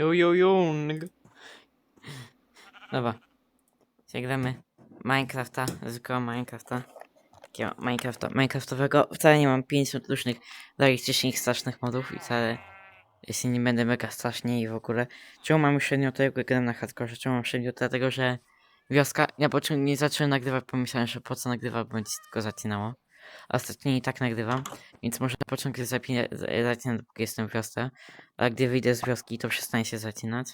Jo, jo. nigga. Dobra. Zagramy Minecrafta, zwykłego Minecrafta. Takiego Minecrafta, Minecraftowego. Wcale nie mam 50 różnych realistycznych, strasznych modów i wcale jeśli nie będę mega strasznie i w ogóle. Czemu mam średnio tego gram na hardcore? Czemu mam średnio? Dlatego, że wioska, ja po czym nie zacząłem nagrywać, pomyślałem, że po co nagrywa, bo będzie tylko zacinało. A ostatnio i tak nagrywam, więc może na początku zacinam, dopóki jestem w wiosce, a gdy wyjdę z wioski, to przestanie się zacinać.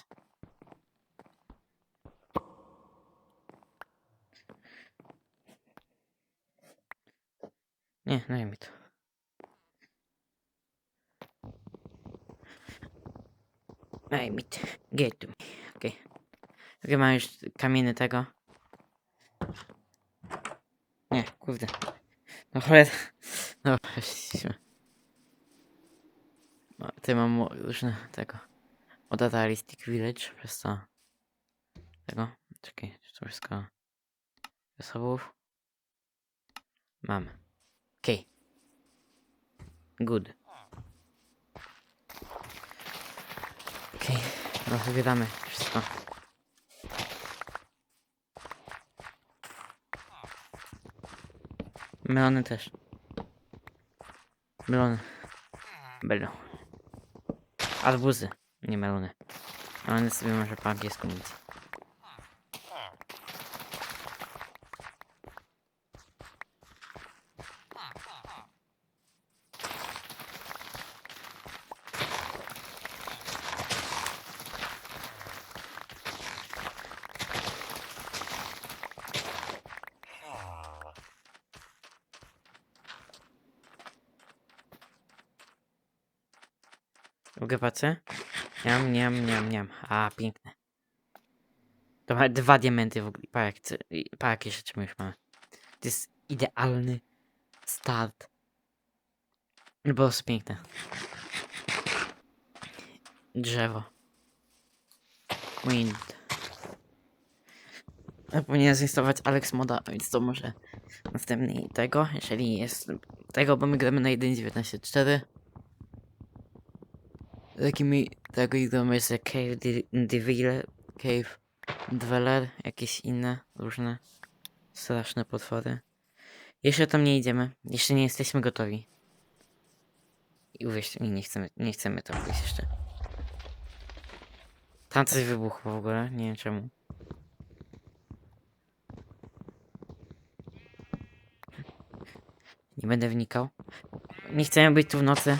Nie, daj mi to. Daj mi to. Get to me. Okej. Okay. mam już kamieny tego. Nie, kurde. No cholera. No, właśnie. No, tutaj mam różne tego. Realistic Village, przez to. Tego. Czekaj, czy to wszystko. Zasobów. Mamy. Okej. Good. Okej, no wybieramy wszystko. Melony też. Melony. Bello. Arbuzy, nie melony. Melony sobie może po angielsku mówić. Mogę patrzę? Niam, niam, niam, niam. A, piękne. To ma dwa diamenty w ogóle. Pa, jak, pa jakie rzeczy my już mamy. To jest idealny start. No po prostu piękne. Drzewo. Wind. Ja powinienem zainstalować Alex Moda, więc to może następny tego, jeżeli jest tego, bo my gramy na 1.19.4. Takimi tego idą jest jak Cave Devil, Cave Dweller, jakieś inne różne straszne potwory. Jeszcze tam nie idziemy, jeszcze nie jesteśmy gotowi. I uwierzcie mi, nie chcemy, nie chcemy tam pójść jeszcze. Tam coś wybuchło w ogóle, nie wiem czemu. Nie będę wnikał. Nie chcemy być tu w nocy.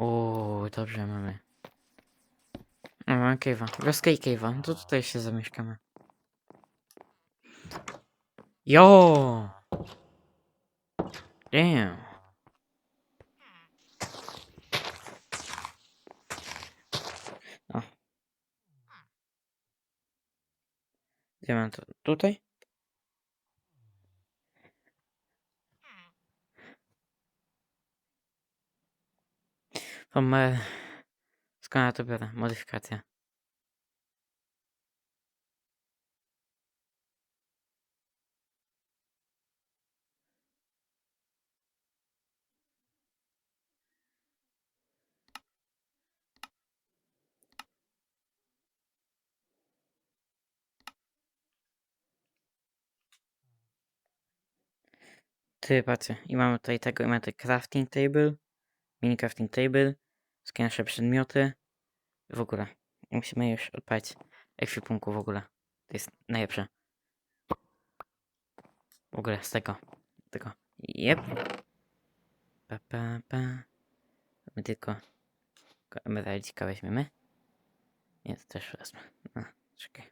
O, dobrze mamy. Mamy cave'a. Wioska i cave'a. No to tutaj się zamieszkamy. Jo! Damn. O. Gdzie mam to? Tutaj? To my... Skąd ja to biorę? Modyfikacja. Ty, patrzcie. I mamy tutaj tego, i mamy tutaj crafting table. Mini crafting table. Wszystkie nasze przedmioty. W ogóle. Musimy już odpalić ekwipunku w ogóle. To jest najlepsze. W ogóle z tego. Tego. Jep. Pa, pa, pa. My tylko... tylko emeraldzika weźmiemy. Nie, to też wezmę. A, czekaj.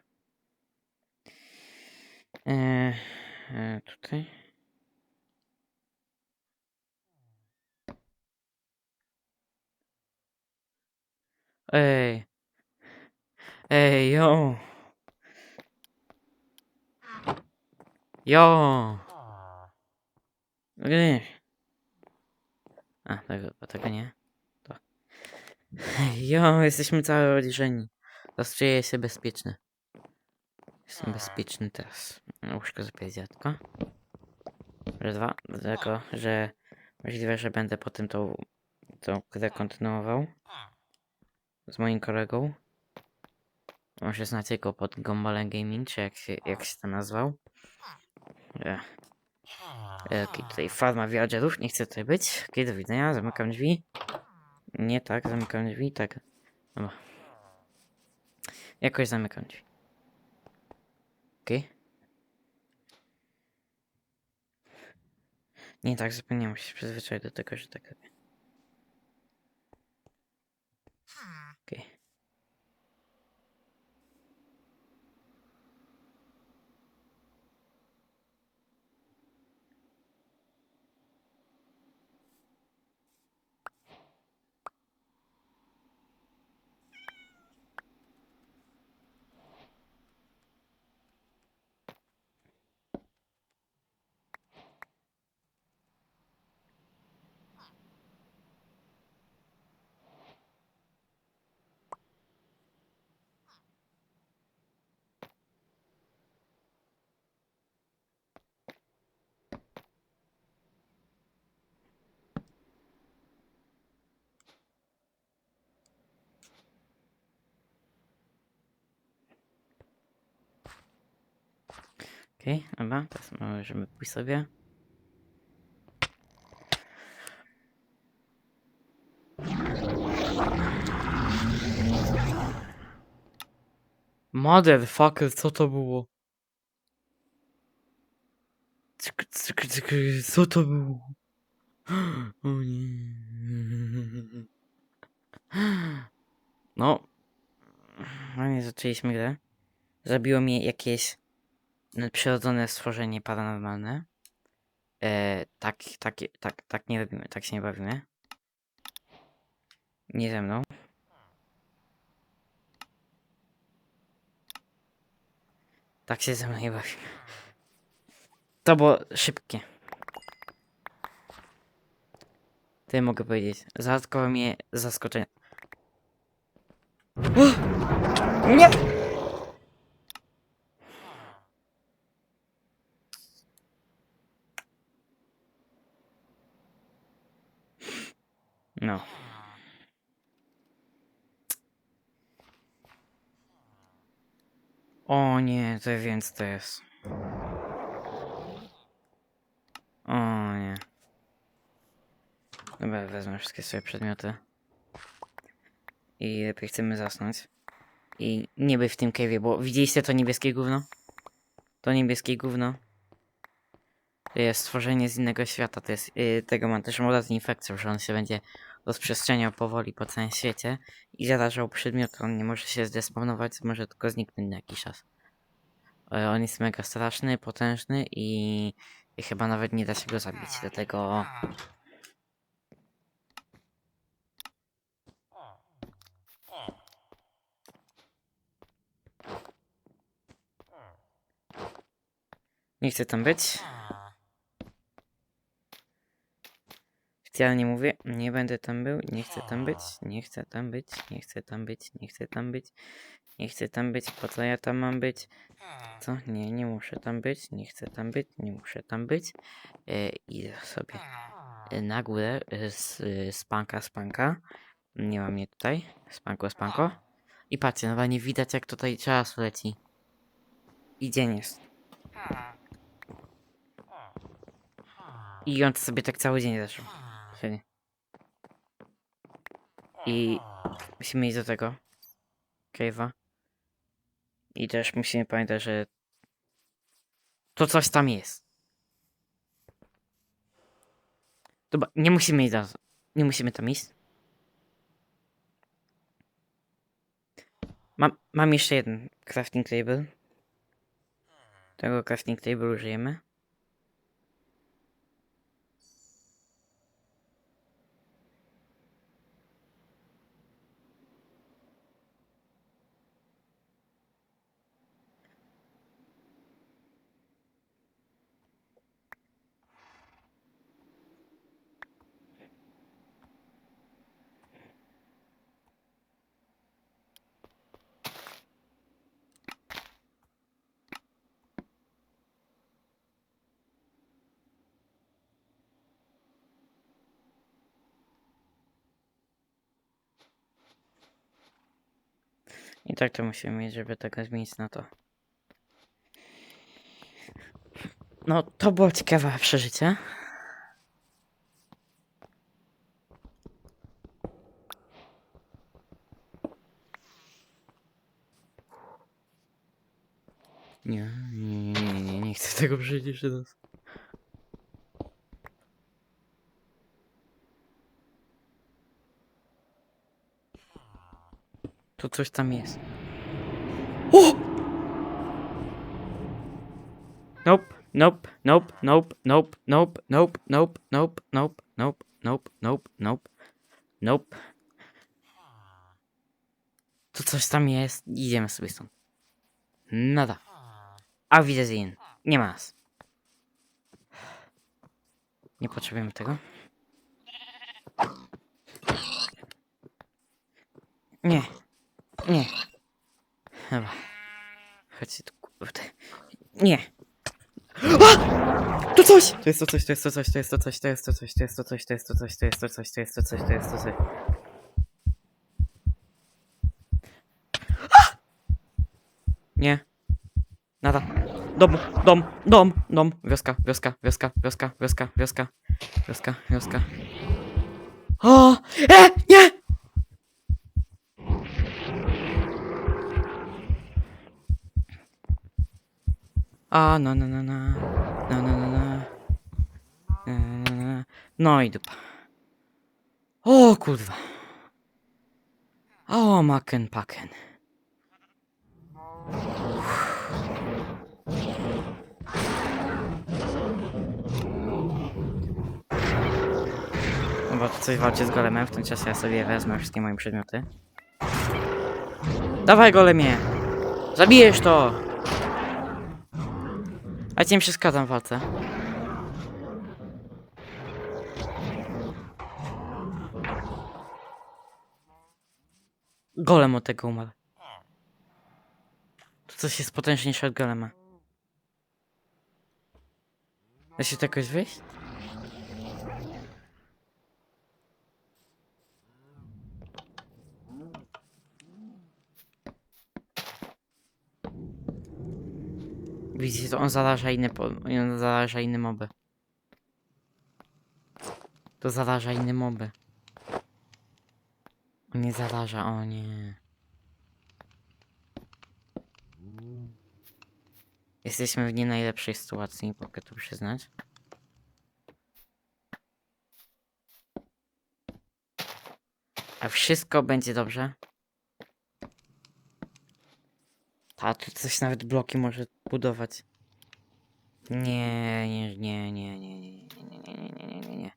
Eee, e, tutaj. Ej. Ej, yo. Jo. Nie. A, tego, tego nie. To. Jo, jesteśmy całe odliczeni. Teraz się bezpieczny. Jestem bezpieczny teraz. Łóżko zapię dziadka. Że dwa, dlatego, że możliwe, że będę potem tą, tą grę kontynuował z moim kolegą. Może znacie go pod Gombalem Gaming, czy jak się, jak się to nazwał. E, e, tutaj farma villagerów, nie chcę tutaj być. Okej, do widzenia, zamykam drzwi. Nie tak, zamykam drzwi, tak. Dobra. Jakoś zamykam drzwi. Okej. Nie tak, zapomniałem się przyzwyczaić do tego, że tak robię. Oke. Okej. Okej, dobra, teraz możemy pójść sobie. Motherfucker, co to było? Co to było? O nie. No. No nie zaczęliśmy grę. Zabiło mnie jakieś nadprzyrodzone stworzenie paranormalne. E, tak, tak, tak, tak nie robimy, tak się nie bawimy. Nie ze mną. Tak się ze mną nie bawimy. To było szybkie. Ty mogę powiedzieć. Zaskoczyło mnie zaskoczenie. Nie! No. O nie, to więc to jest. O nie. Dobra, wezmę wszystkie swoje przedmioty. I lepiej chcemy zasnąć. I nie być w tym cave'ie, bo widzieliście to niebieskie gówno? To niebieskie gówno. To jest stworzenie z innego świata. To jest, yy, tego ma też moda z infekcją, że on się będzie rozprzestrzeniał powoli po całym świecie i zarażał przedmiot. On nie może się zdespawnować, może tylko zniknąć na jakiś czas. E, On jest mega straszny, potężny i, i chyba nawet nie da się go zabić. Dlatego nie chcę tam być. Specjalnie mówię, nie będę tam był, nie chcę tam być, nie chcę tam być, nie chcę tam być, nie chcę tam być, nie chcę tam być, po co ja tam mam być? Co? Nie, nie muszę tam być, nie chcę tam być, nie muszę tam być. E, idę sobie e, na górę e, z spanka, spanka. Nie ma mnie tutaj. Spanko, spanko. I patrzcie, nawet nie widać jak tutaj czas leci. I dzień jest. I on sobie tak cały dzień zeszł. I musimy iść do tego cave'a. I też musimy pamiętać, że to coś tam jest. Dobra, nie musimy iść za... Nie musimy tam iść. Mam, mam jeszcze jeden crafting table. Tego crafting table użyjemy. I tak to musimy mieć, żeby tego zmienić na to. No, to było ciekawe przeżycie. Nie, nie, nie, nie, nie, nie chcę tego przeżyć jeszcze raz. Tu coś tam jest. O! Nope, nope, nope, nope, nope, nope, nope, nope, nope, nope, nope, nope, nope, nope, nope. Tu coś tam jest. Idziemy sobie stąd. Nada. A widzę Nie ma nas. Nie potrzebujemy tego. Nie. Nie. Chyba. Chodźcie tu, kurde. Nie. A! Tu coś! To jest to coś, to jest to coś, to jest to coś, to jest to coś, to jest to coś, to jest to coś, to jest to coś, to jest to coś, to jest to coś. Nie. Nada. Dom, dom, dom, dom. Wioska, wioska, wioska, wioska, wioska, wioska, wioska, wioska. O! E! Nie! A, no, no, no, no. No, no, no, no. No, no, no. No i dupa. O, kurwa. O, maken, paken. Bo coś walczy z golemem, w tym czasie ja sobie wezmę wszystkie moje przedmioty. Dawaj golemie! Zabijesz to! A ci nie przeszkadzam w walce. Golem od tego umarł. To coś jest potężniejsze od golema. Da się to jakoś wyjść? Widzicie, to on zaraża inne, on zaraża inne moby. To zaraża inne moby. On nie zaraża, o nie. Jesteśmy w nie najlepszej sytuacji, mogę tu przyznać. A wszystko będzie dobrze. A tu coś nawet bloki może budować. Nie, nie, nie, nie, nie, nie, nie, nie, nie, nie, nie, nie, nie.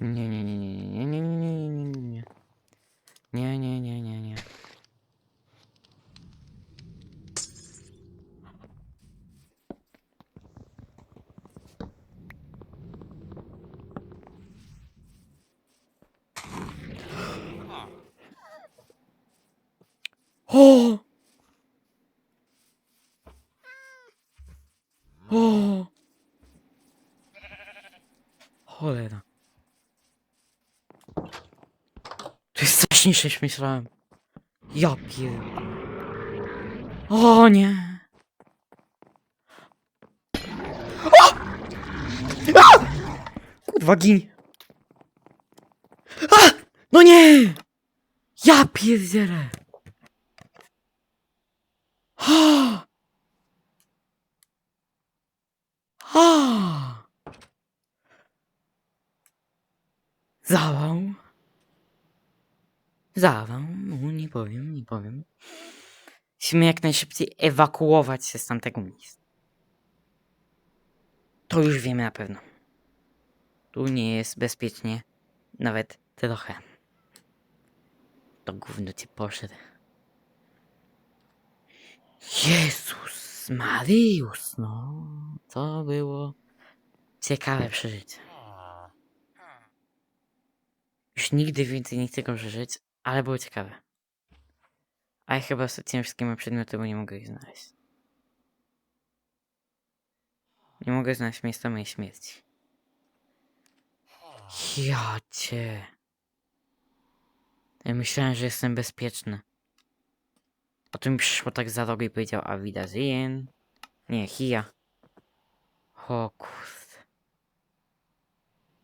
Nie, nie, nie, nie, nie, nie, nie, nie, nie, nie, nie. Nie, nie, nie, nie, nie. O! O! Cholera. To jest straszniejsze niż myślałem. Ja pier... O nie! O! A! Kurwa, gin! No nie! Ja pierdzielę! Zawał. Zawał, nie powiem, nie powiem. Musimy jak najszybciej ewakuować się z tamtego miejsca. To już wiemy na pewno. Tu nie jest bezpiecznie. Nawet trochę. To gówno ci poszedł. Jezus Mariusz, no. To było ciekawe przeżycie. Już nigdy więcej nie chcę go przeżyć, ale było ciekawe. A ja chyba straciłem wszystkie moje przedmioty, bo nie mogę ich znaleźć. Nie mogę znaleźć miejsca mojej śmierci. Ja cię. Ja myślałem, że jestem bezpieczny. Tu mi przyszło tak za rogu i powiedział a Wiedersehen. Nie, hija. O kurde.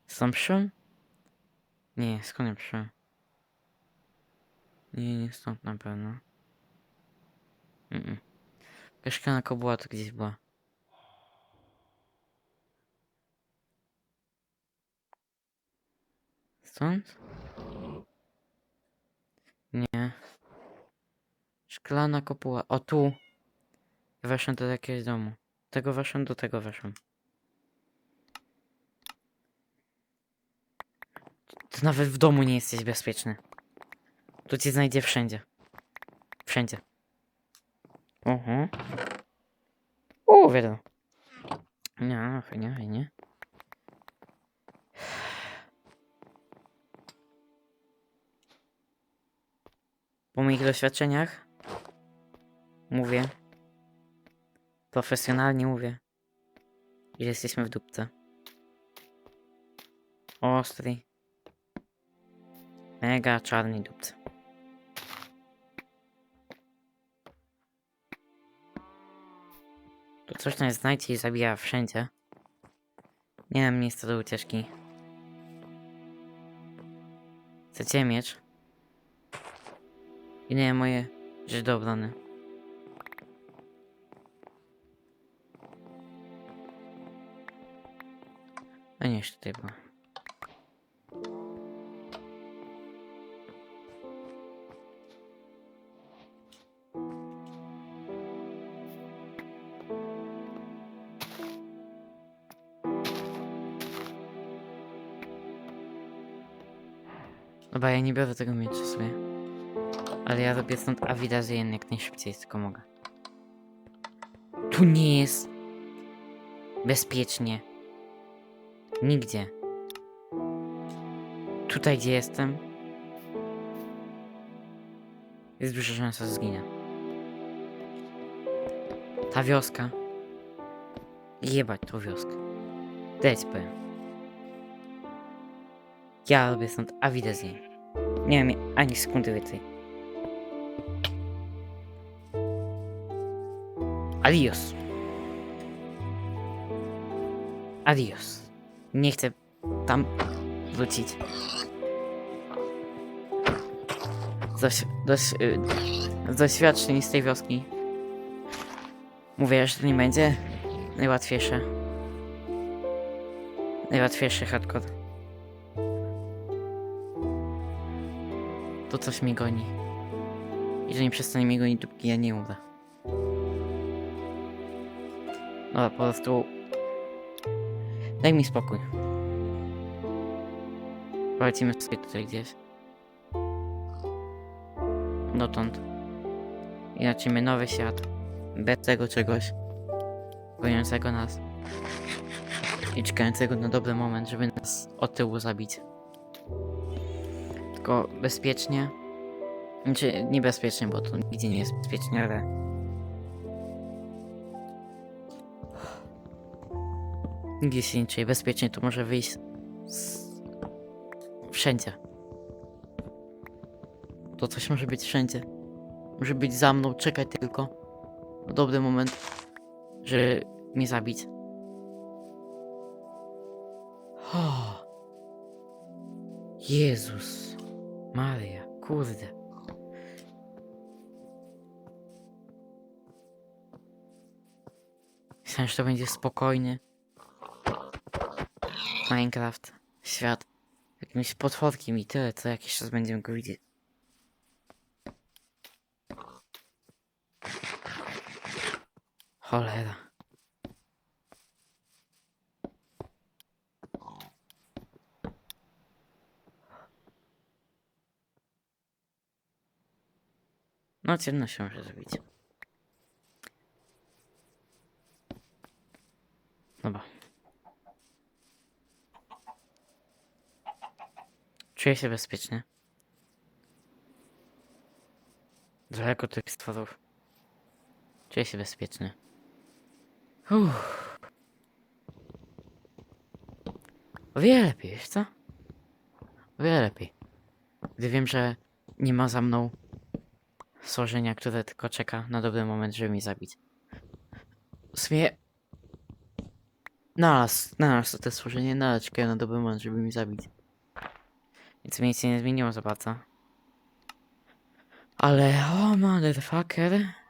Stąd przyszłem? Nie, skąd ja przyszłem? Nie, nie stąd na pewno. Mm Szklana kobuła to gdzieś była. Stąd? Nie. Szklana kopuła. O tu. Weszłem do jakiegoś domu. Tego weszłem, do tego weszłem. To nawet w domu nie jesteś bezpieczny. Tu cię znajdzie wszędzie. Wszędzie. Mhm. O, wiadomo. Nie, fajnie, fajnie. Po moich doświadczeniach mówię, profesjonalnie mówię, że jesteśmy w dupce. Ostry. Mega czarnej dupce. To coś nas znajdzie i zabija wszędzie. Nie mam miejsca do ucieczki. Chcecie miecz? I nie moje rzeczy do obrony. Jeszcze tutaj. Dobra, ja nie biorę tego miecza sobie. Ale ja robię stąd Awidazyjen jak najszybciej tylko mogę. Tu nie jest bezpiecznie. Nigdzie. Tutaj, gdzie jestem, jest duża szansa, że zginę. Ta wioska. Jebać tą wioskę. Powiem. Ja robię stąd Awidazyjen. Nie mam ani sekundy więcej. Adios. Adios. Nie chcę tam wrócić. Doś, doś, y, z z tej wioski. Mówię, że to nie będzie najłatwiejsze. Najłatwiejszy hardcore. To coś mnie goni. I że nie przestanie mnie gonić, dopóki ja nie umrę. No po prostu... Daj mi spokój. Polecimy sobie tutaj gdzieś. Dotąd. I zaczniemy nowy świat. Bez tego czegoś. Goniącego nas. I czekającego na dobry moment, żeby nas od tyłu zabić. Tylko bezpiecznie. Znaczy, niebezpiecznie, bo to nigdzie nie jest bezpiecznie, ale... Nie czuję bezpiecznie, to może wyjść z... wszędzie. To coś może być wszędzie. Może być za mną, czekać tylko. Dobry moment, żeby mnie zabić. O. Jezus. Maria, kurde. Myślałem, że to będzie spokojny. Minecraft. Świat. Jakimś potworkiem i tyle, co jakiś czas będziemy go widzieć. Cholera. No ciemno się może zrobić. Dobra. Czuję się bezpiecznie. Daleko tych stworów. Czuję się bezpieczny. Uff. O wiele lepiej, wiesz co? O wiele lepiej. Gdy wiem, że nie ma za mną stworzenia, które tylko czeka na dobry moment, żeby mnie zabić. W sumie... Znalazł to te stworzenie, nadal czekają na dobry moment, żeby mnie zabić. Nic się nie zmieniło za bardzo. Ale, o motherfucker.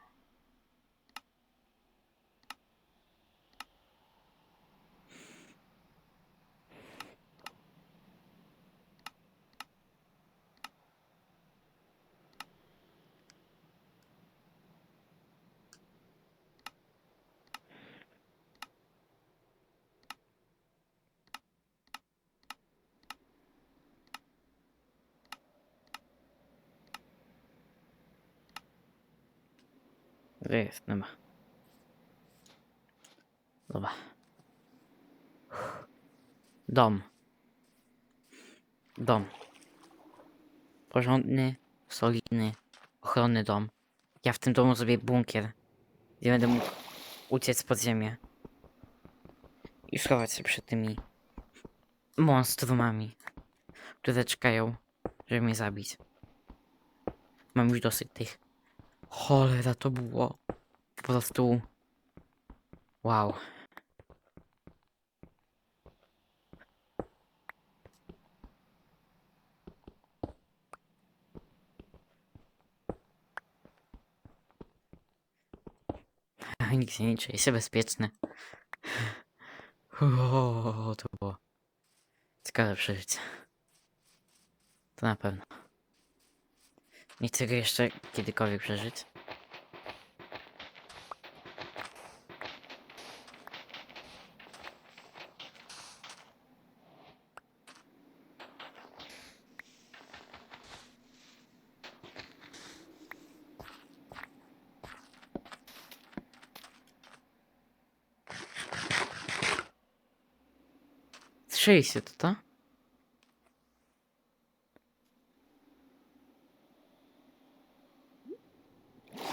Gdzie jest? Nie ma. Dobra. Dom. Dom. Porządny, solidny, ochronny dom. Ja w tym domu zrobię bunkier, gdzie będę mógł uciec pod ziemię. I schować się przed tymi monstrumami, które czekają, żeby mnie zabić. Mam już dosyć tych. Cholera, to było po prostu. Wow. Nikt się nie czuje się bezpieczny. To było ciekawe przeżycie. To na pewno. Nie chcę go jeszcze kiedykolwiek przeżyć. Strzeli się to, to?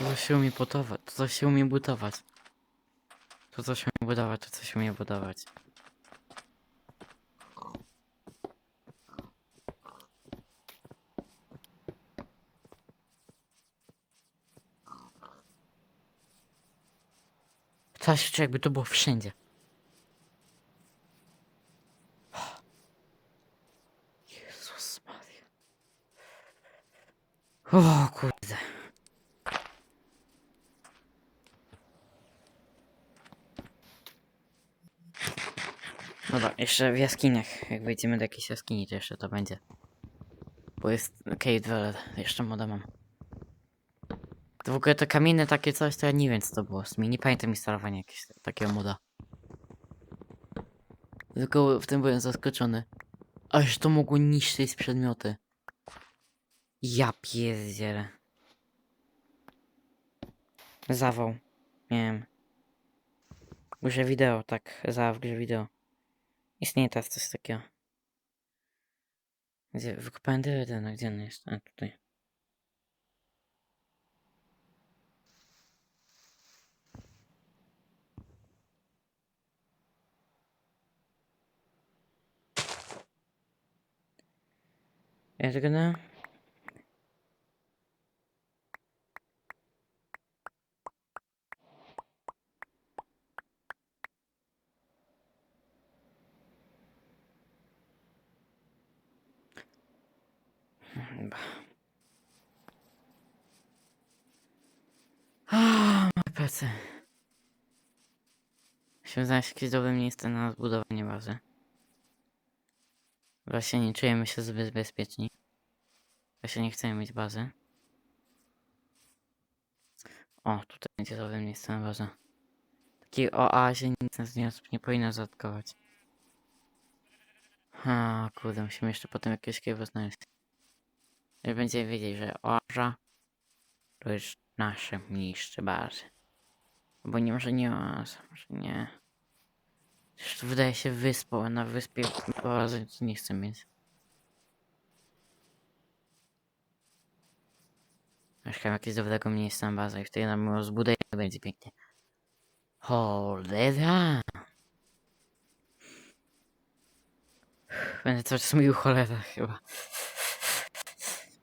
To się umie budować, to coś się umie budować. To coś umie budować, to coś umie budować. Coś jakby to było wszędzie. Jezus Maria. O kurde. Dobra, jeszcze w jaskiniach. Jak wejdziemy do jakiejś jaskini, to jeszcze to będzie. Bo jest Cave Dweller, jeszcze moda mam. To w ogóle to kamienne takie coś, to ja nie wiem co to było. Nie pamiętam instalowania jakiegoś takiego moda. Tylko w tym byłem zaskoczony. Aż to mogło niszczyć przedmioty. Ja pierdzielę. Zawał. Miałem. W grze wideo, tak. Zawał w grze wideo. Istnieje teraz coś takiego. Gdzie? Wykopałem DVD, no gdzie on jest? A, tutaj. Tego Ah, plecy. Się znaleźć jakieś dobre miejsce na zbudowanie bazy. Właśnie nie czujemy się zbyt bezpieczni. Właśnie nie chcemy mieć bazy. O, tutaj będzie dobre miejsce na bazę. Takiej oazie nic nas nie, nie powinno zaatakować. A, kurde, musimy jeszcze potem jakieś kiewo znaleźć. I będziemy wiedzieć, że oaza to jest nasze miejsce bazy. Bo nie może nie oaza, może nie. To wydaje się wyspą, a na wyspie oazy nie chcę mieć. Mieszkam jakieś dobrego miejsca na bazę i wtedy nam ją zbuduję i będzie pięknie. Cholera! Będę cały czas mówił cholera chyba.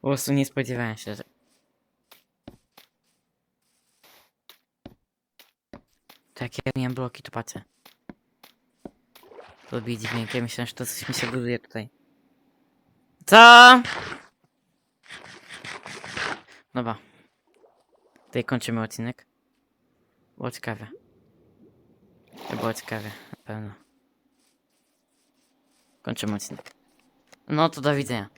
Po prostu nie spodziewałem się, że... Tak, ja miałem bloki, to patrzę. Lubię dźwięk, ja myślałem, że to coś mi się buduje tutaj. Co? Dobra. Tutaj kończymy odcinek. Było ciekawe. To było ciekawe, na pewno. Kończymy odcinek. No to do widzenia.